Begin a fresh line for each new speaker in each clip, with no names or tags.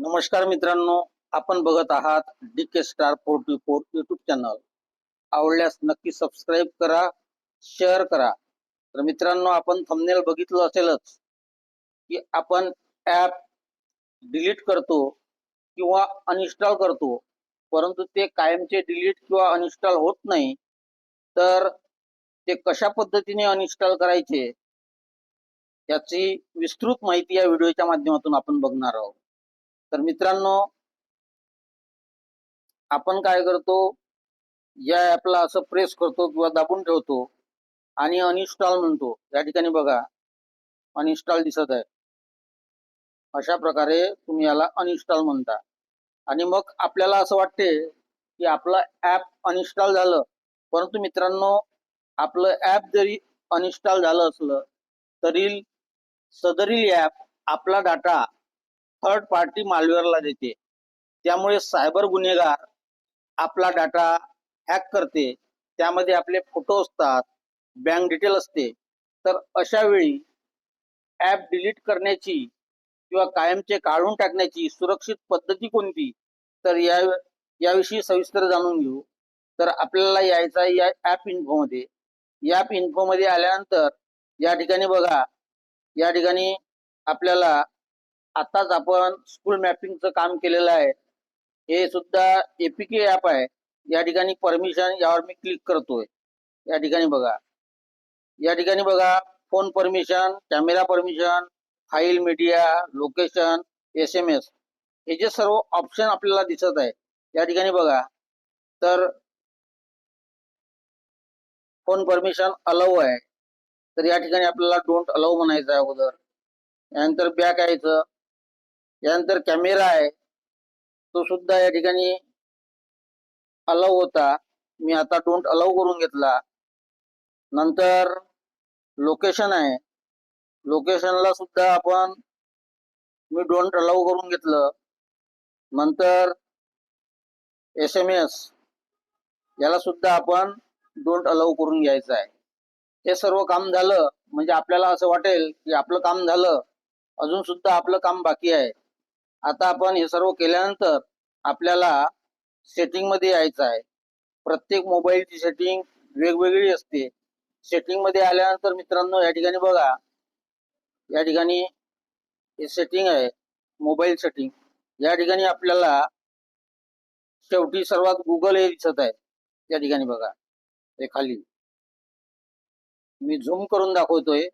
नमस्कार मित्रांनो आपण बघत आहात D K star forty four YouTube channel आवडल्यास नक्की सबस्क्राईब करा शेअर करा. तर मित्रांनो आपण थंबनेल बघितलं असेलच की आपण ॲप डिलीट करतो किंवा अनइन्स्टॉल करतो. परंतु ते कायमचे डिलीट किंवा अनइन्स्टॉल होत नाही. तर ते कशा पद्धतीने अनइन्स्टॉल करायचे याची विस्तृत माहिती या व्हिडिओच्या माध्यमातून आपण बघणार आहोत. तर मित्रांनो आपण काय करतो या ॲपला असं प्रेस करतो किंवा दाबून ठेवतो आणि अनइन्स्टॉल म्हणतो. या ठिकाणी बघा अनइन्स्टॉल दिसत आहे. अशा प्रकारे तुम्ही याला अनइन्स्टॉल म्हणता. आणि मग आपल्याला असं वाटते की आपलं ॲप अनइन्स्टॉल झालं. परंतु मित्रांनो आपलं ॲप जरी अनइन्स्टॉल झालं असलं तरी सदरील ॲप आपला डाटा थर्ड पार्टी मालवेअरला देते. त्यामुळे सायबर गुन्हेगार आपला डाटा हॅक करते. त्यामध्ये आपले फोटो असतात बँक डिटेल असते. तर अशा वेळी ॲप डिलीट करण्याची किंवा कायमचे काढून टाकण्याची सुरक्षित पद्धती कोणती? तर या याविषयी सविस्तर जाणून घेऊ. तर आपल्याला यायचा या ॲप इन्फोमध्ये ॲप इन्फोमध्ये आल्यानंतर या ठिकाणी बघा. या ठिकाणी आपल्याला आताच आपण स्कूल मॅपिंगचं काम केलेलं आहे. हे सुद्धा एपीके ॲप आहे. या ठिकाणी परमिशन यावर मी क्लिक करतोय. या ठिकाणी बघा. या ठिकाणी बघा phone permission camera permission file media location S M S हे जे सर्व ऑप्शन आपल्याला दिसत आहे. या ठिकाणी बघा. तर फोन परमिशन अलाव आहे. तर या ठिकाणी आपल्याला डोंट अलाव म्हणायचं आहे अगोदर. यानंतर बॅक यायचं. यानंतर कॅमेरा आहे. तो सुद्धा या ठिकाणी अलाव होता. मी आता डोंट अलाव करून घेतला. नंतर लोकेशन आहे. लोकेशनला सुद्धा आपण मी डोंट अलाव करून घेतलं. नंतर एस एम एस याला सुद्धा आपण डोंट अलाव करून घ्यायचं आहे. हे सर्व काम झालं. म्हणजे आपल्याला असं वाटेल की आपलं काम झालं. अजून सुद्धा आपलं काम बाकी आहे. आता आपण हे सर्व केल्यानंतर आपल्याला सेटिंगमध्ये यायचं आहे. प्रत्येक मोबाईलची सेटिंग वेगवेगळी असते. सेटिंगमध्ये आल्यानंतर मित्रांनो या ठिकाणी बघा. या ठिकाणी हे सेटिंग आहे मोबाईल सेटिंग या ठिकाणी आपल्याला शेवटी सर्वात गुगल हे दिसत आहे. या ठिकाणी बघा. हे खाली. मी झूम करून दाखवतोय.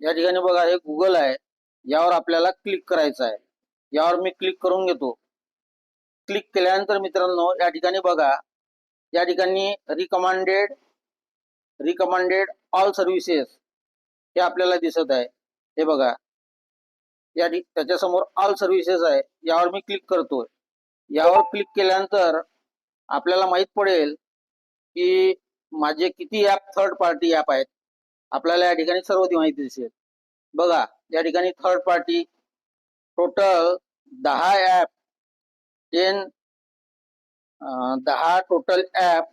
या ठिकाणी बघा हे गुगल आहे. यावर आपल्याला क्लिक करायचं आहे. यावर मी क्लिक करून घेतो. क्लिक केल्यानंतर मित्रांनो या ठिकाणी बघा. या ठिकाणी रिकमांडेड रिकमांडेड ऑल सर्व्हिसेस हे आपल्याला दिसत आहे. हे बघा. या त्याच्यासमोर ऑल सर्व्हिसेस आहे. यावर मी क्लिक करतोय. यावर क्लिक केल्यानंतर आपल्याला माहीत पडेल की माझे किती ॲप थर्ड पार्टी ॲप आहेत. आपल्याला या ठिकाणी सर्व ती माहिती दिसेल. बघा. या ठिकाणी थर्ड पार्टी टोटल दहा ॲप टेन दहा टोटल ॲप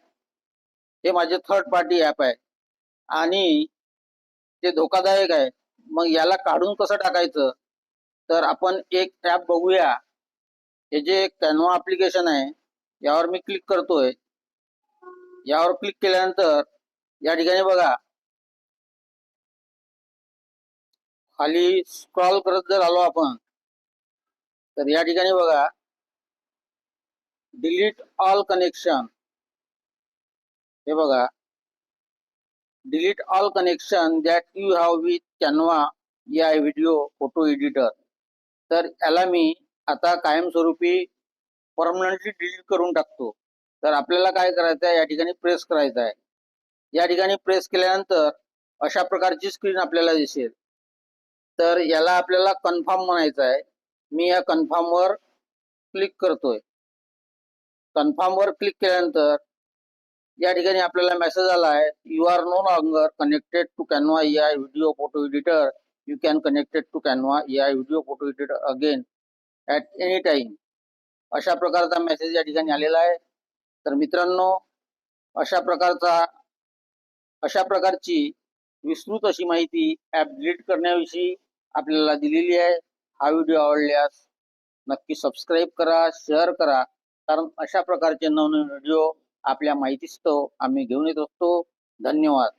हे माझे थर्ड पार्टी ॲप आहे आणि ते धोकादायक आहे मग याला काढून कसं टाकायचं? तर आपण एक ॲप बघूया. हे जे कॅनवा ऍप्लिकेशन आहे यावर मी क्लिक करतोय. यावर क्लिक केल्यानंतर या ठिकाणी बघा. खाली स्क्रॉल करत जर आलो आपण तर या ठिकाणी बघा डिलीट ऑल कनेक्शन हे बघा delete all connection that you have with Canva या व्हिडिओ फोटो एडिटर तर याला मी आता कायमस्वरूपी परमनंटली डिलीट करून टाकतो. तर आपल्याला काय करायचं आहे? या ठिकाणी प्रेस करायचं आहे. या ठिकाणी प्रेस केल्यानंतर अशा प्रकारची स्क्रीन आपल्याला दिसेल. तर याला आपल्याला कन्फर्म म्हणायचं आहे. मी या कन्फर्मवर क्लिक करतोय. कन्फर्मवर क्लिक केल्यानंतर या ठिकाणी आपल्याला मेसेज आला आहे. You are no longer connected to Canva A I video photo editor you can connected to Canva A I video photo editor again at any time अशा प्रकारचा मेसेज या ठिकाणी आलेला आहे. तर मित्रांनो अशा प्रकारचा अशा प्रकारची विस्तृत अशी माहिती ॲप डिलीट करण्याविषयी आपल्याला दिलेली आहे. हा व्हिडिओ आवडल्यास नक्की सबस्क्राईब करा शेअर करा. कारण अशा प्रकारचे नवनवीन व्हिडिओ आपल्या माहितीस्तव आम्ही घेऊन येत असतो. धन्यवाद.